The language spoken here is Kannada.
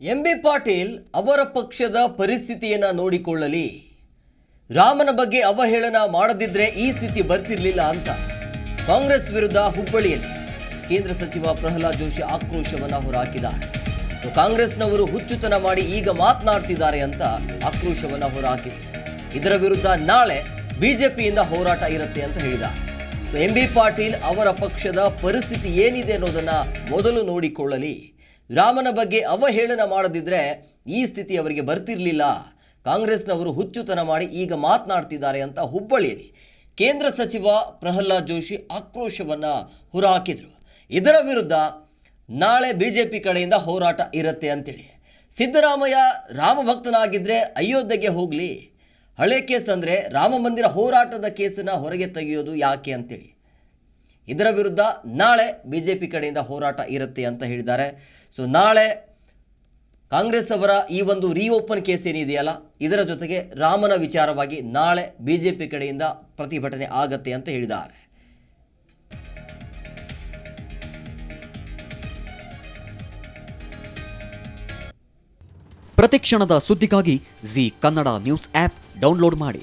ಎಂ ಬಿ ಪಾಟೀಲ್ ಅವರ ಪಕ್ಷದ ಪರಿಸ್ಥಿತಿಯನ್ನು ನೋಡಿಕೊಳ್ಳಲಿ. ರಾಮನ ಬಗ್ಗೆ ಅವಹೇಳನ ಮಾಡದಿದ್ರೆ ಈ ಸ್ಥಿತಿ ಬರ್ತಿರಲಿಲ್ಲ ಅಂತ ಕಾಂಗ್ರೆಸ್ ವಿರುದ್ಧ ಹುಬ್ಬಳ್ಳಿಯಲ್ಲಿ ಕೇಂದ್ರ ಸಚಿವ ಪ್ರಹ್ಲಾದ್ ಜೋಶಿ ಆಕ್ರೋಶವನ್ನು ಹೊರಹಾಕಿದ್ದಾರೆ ಸೊ ಕಾಂಗ್ರೆಸ್ನವರು ಹುಚ್ಚುತನ ಮಾಡಿ ಈಗ ಮಾತನಾಡ್ತಿದ್ದಾರೆ ಅಂತ ಆಕ್ರೋಶವನ್ನು ಹೊರಹಾಕಿದರು ಇದರ ವಿರುದ್ಧ ನಾಳೆ ಬಿಜೆಪಿಯಿಂದ ಹೋರಾಟ ಇರುತ್ತೆ ಅಂತ ಹೇಳಿದ್ದಾರೆ. ಸೊ ಎಂ ಬಿ ಪಾಟೀಲ್ ಅವರ ಪಕ್ಷದ ಪರಿಸ್ಥಿತಿ ಏನಿದೆ ಅನ್ನೋದನ್ನು ಮೊದಲು ನೋಡಿಕೊಳ್ಳಲಿ. ರಾಮನ ಬಗ್ಗೆ ಅವಹೇಳನ ಮಾಡದಿದ್ದರೆ ಈ ಸ್ಥಿತಿ ಅವರಿಗೆ ಬರ್ತಿರಲಿಲ್ಲ. ಕಾಂಗ್ರೆಸ್ನವರು ಹುಚ್ಚುತನ ಮಾಡಿ ಈಗ ಮಾತನಾಡ್ತಿದ್ದಾರೆ ಅಂತ ಹುಬ್ಬಳ್ಳಿಯಲ್ಲಿ ಕೇಂದ್ರ ಸಚಿವ ಪ್ರಹ್ಲಾದ್ ಜೋಶಿ ಆಕ್ರೋಶವನ್ನು ಹೊರಹಾಕಿದರು ಇದರ ವಿರುದ್ಧ ನಾಳೆ ಬಿ ಜೆ ಪಿ ಕಡೆಯಿಂದ ಹೋರಾಟ ಇರುತ್ತೆ ಅಂತೇಳಿ. ಸಿದ್ದರಾಮಯ್ಯ ರಾಮಭಕ್ತನಾಗಿದ್ದರೆ ಅಯೋಧ್ಯೆಗೆ ಹೋಗಲಿ. ಹಳೆ ಕೇಸ್ ಅಂದರೆ ರಾಮ ಮಂದಿರ ಹೋರಾಟದ ಕೇಸನ್ನು ಹೊರಗೆ ತೆಗೆಯೋದು ಯಾಕೆ ಅಂತೇಳಿ. ಇದರ ವಿರುದ್ಧ ನಾಳೆ ಬಿ ಜೆ ಪಿ ಕಡೆಯಿಂದ ಹೋರಾಟ ಇರುತ್ತೆ ಅಂತ ಹೇಳಿದ್ದಾರೆ. ಸೊ ನಾಳೆ ಕಾಂಗ್ರೆಸ್ ಅವರ ಈ ಒಂದು ರೀಓಪನ್ ಕೇಸ್ ಏನಿದೆಯಲ್ಲ, ಇದರ ಜೊತೆಗೆ ರಾಮನ ವಿಚಾರವಾಗಿ ನಾಳೆ ಬಿ ಜೆ ಪಿ ಕಡೆಯಿಂದ ಪ್ರತಿಭಟನೆ ಆಗತ್ತೆ ಅಂತ ಹೇಳಿದ್ದಾರೆ. ಪ್ರತಿಕ್ಷಣದ ಸುದ್ದಿಗಾಗಿ Zee Kannada news app download ಮಾಡಿ.